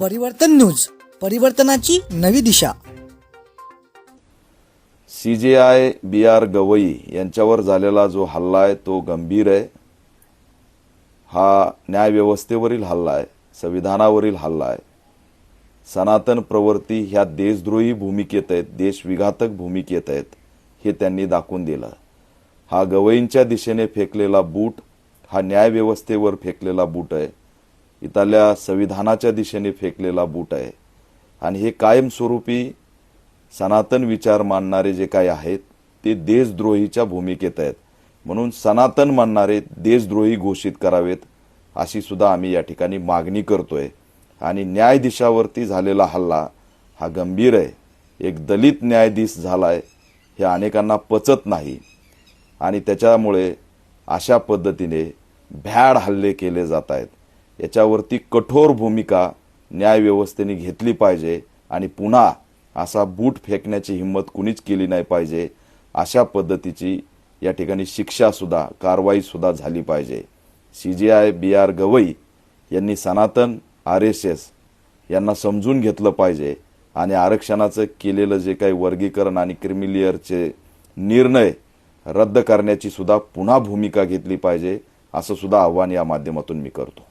परिवर्तन न्यूज परिवर्तनाची नवी दिशा. C J I B R Gavai यांच्यावर झालेला जो हल्ला आहे तो गंभीर आहे. हा न्यायव्यवस्थेवरील हल्ला आहे संविधानावरील हल्ला आहे. सनातन प्रवृत्ती ह्या देशद्रोही भूमिकेत आहेत देशविघातक भूमिकेत आहेत हे त्यांनी दाखवून दिलं. हा गवईंच्या दिशेने फेकलेला बूट हा न्यायव्यवस्थेवर फेकलेला बूट आहे. इथल्या संविधानाच्या दिशेने फेकलेला बूट आहे. आणि हे कायमस्वरूपी सनातन विचार मानणारे जे काही आहेत ते देशद्रोहीच्या भूमिकेत आहेत. म्हणून सनातन मानणारे देशद्रोही घोषित करावेत अशी सुद्धा आम्ही या ठिकाणी मागणी करतोय. आणि न्यायाधीशावरती झालेला हल्ला हा गंभीर आहे. एक दलित न्यायाधीश झालाय हे अनेकांना पचत नाही. आणि त्याच्यामुळे अशा पद्धतीने भ्याड हल्ले केले जात आहेत. याच्यावरती कठोर भूमिका न्यायव्यवस्थेने घेतली पाहिजे आणि पुन्हा असा बूट फेकण्याची हिंमत कुणीच केली नाही पाहिजे अशा पद्धतीची या ठिकाणी शिक्षासुद्धा कारवाईसुद्धा झाली पाहिजे. C G I B R Gavai यांनी सनातन आर एस एस यांना समजून घेतलं पाहिजे आणि आरक्षणाचं केलेलं जे काही वर्गीकरण आणि क्रिमिलियरचे निर्णय रद्द करण्याची सुद्धा पुन्हा भूमिका घेतली पाहिजे असं सुद्धा आव्हान या माध्यमातून मी करतो.